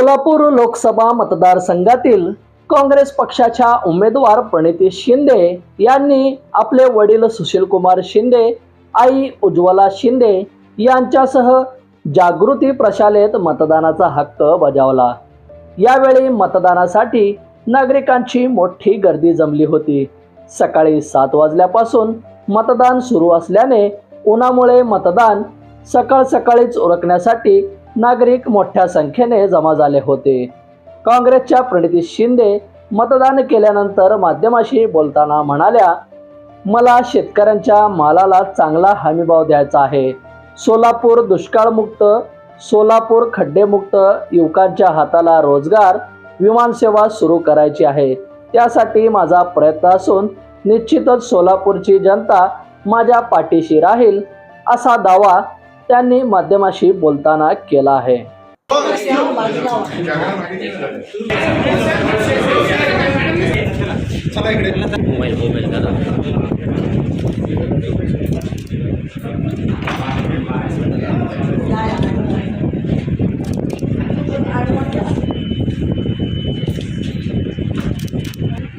सोलापूर लोकसभा मतदारसंघातील काँग्रेस पक्षाच्या उमेदवार प्रणिती शिंदे यांनी आपले वडील सुशीलकुमार शिंदे आई उज्ज्वला शिंदे यांच्यासह जागृती प्रशालेत मतदानाचा हक्क बजावला यावेळी मतदानासाठी नागरिकांची मोठी गर्दी जमली होती सकाळी सात वाजल्यापासून मतदान सुरू असल्याने उन्हामुळे मतदान सकाळ सकाळीच उरकण्यासाठी नागरिक मोठ्या संख्येने जमा झाले होते काँग्रेसच्या प्रणिती शिंदे मतदान केल्यानंतर माध्यमाशी बोलताना म्हणाल्या मला शेतकऱ्यांच्या मालाला चांगला हमीभाव द्यायचा आहे सोलापूर दुष्काळमुक्त सोलापूर खड्डेमुक्त युवकांच्या हाताला रोजगार विमानसेवा सुरू करायची आहे त्यासाठी माझा प्रयत्न असून निश्चितच सोलापूरची जनता माझ्या पाठीशी राहील असा दावा त्यांनी माध्यमाशी बोलताना केला आहे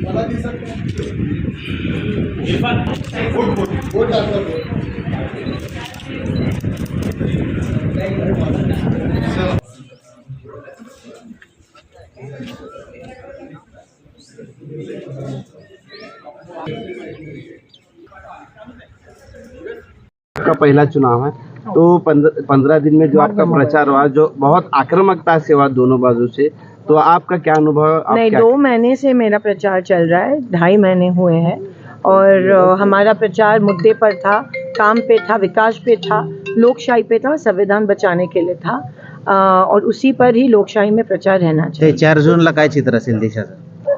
मला दिसत का पहला चुनाव है तो पंद्रह दिन में जो आपका प्रचार हुआ जो बहुत आक्रामकता से हुआ दोनों बाजू से तो आपका क्या अनुभव नहीं दो महीने से मेरा प्रचार चल रहा है ढाई महीने हुए हैं और हमारा प्रचार मुद्दे पर था काम पे था विकास पे था लोकशाही पे था संविधान बचाने के लिए था और उसी पर ही लोकशाही में प्रचार रहना चाहिए चार जूनला लगाए चित्र असेल देशाचं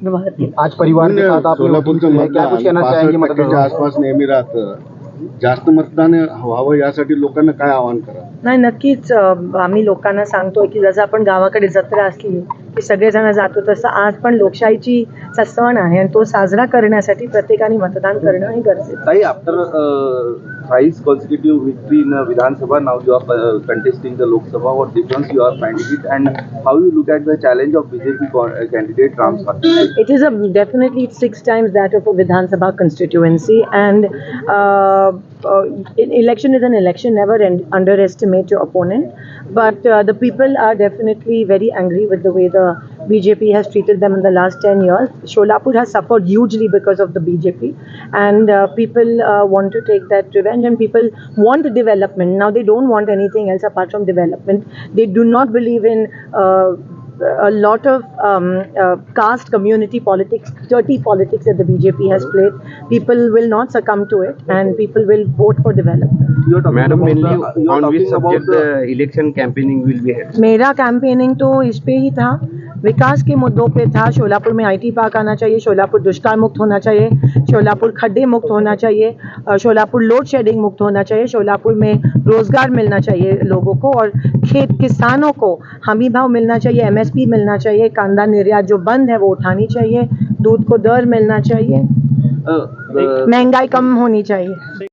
आज परिवार के साथ आप लोग क्या कुछ कहना चाहेंगे 65% के आसपास नेहमी रात जास्त मतदान व्हावं यासाठी लोकांना काय आवाहन करा नाही नक्कीच आम्ही लोकांना सांगतोय की जसं आपण गावाकडे जत्रा असली सगळेजण जातो तसं आज पण लोकशाहीची सण आहे आणि तो साजरा करण्यासाठी प्रत्येकाने मतदान करणं हे गरजेचं after in Vidhan Sabha now you are contesting the Lok Sabha difference you are finding it and how you look at the challenge of BJP candidate Ram it is a definitely six times that of a Vidhan Sabha constituency and election is an election never underestimate your opponent But uh, the people are definitely very angry with the way the BJP has treated them in the last 10 years. Sholapur has suffered hugely because of the BJP, and uh, people uh, want to take that revenge, and people want development. Now, they don't want anything else apart from development. They do not believe in uh, a lot of um, uh, caste community politics, dirty politics that the BJP has played. People will not succumb to it, and people will vote for development. मेरा campaigning तो इस पे ही था विकास के मुद्दों पे था शोलापुर में आईटी पार्क आना चाहिए शोलापुर दुष्काल मुक्त होना चाहिए शोलापुर खड्डे मुक्त होना चाहिए शोलापुर लोड शेडिंग मुक्त होना चाहिए शोलापुर में रोजगार मिलना चाहिए लोगों को और खेत किसानों को हमी भाव मिलना चाहिए एमएसपी मिलना चाहिए कांदा निर्यात जो बंद है वो उठानी चाहिए दूध को दर मिलना चाहिए महंगाई कम होनी चाहिए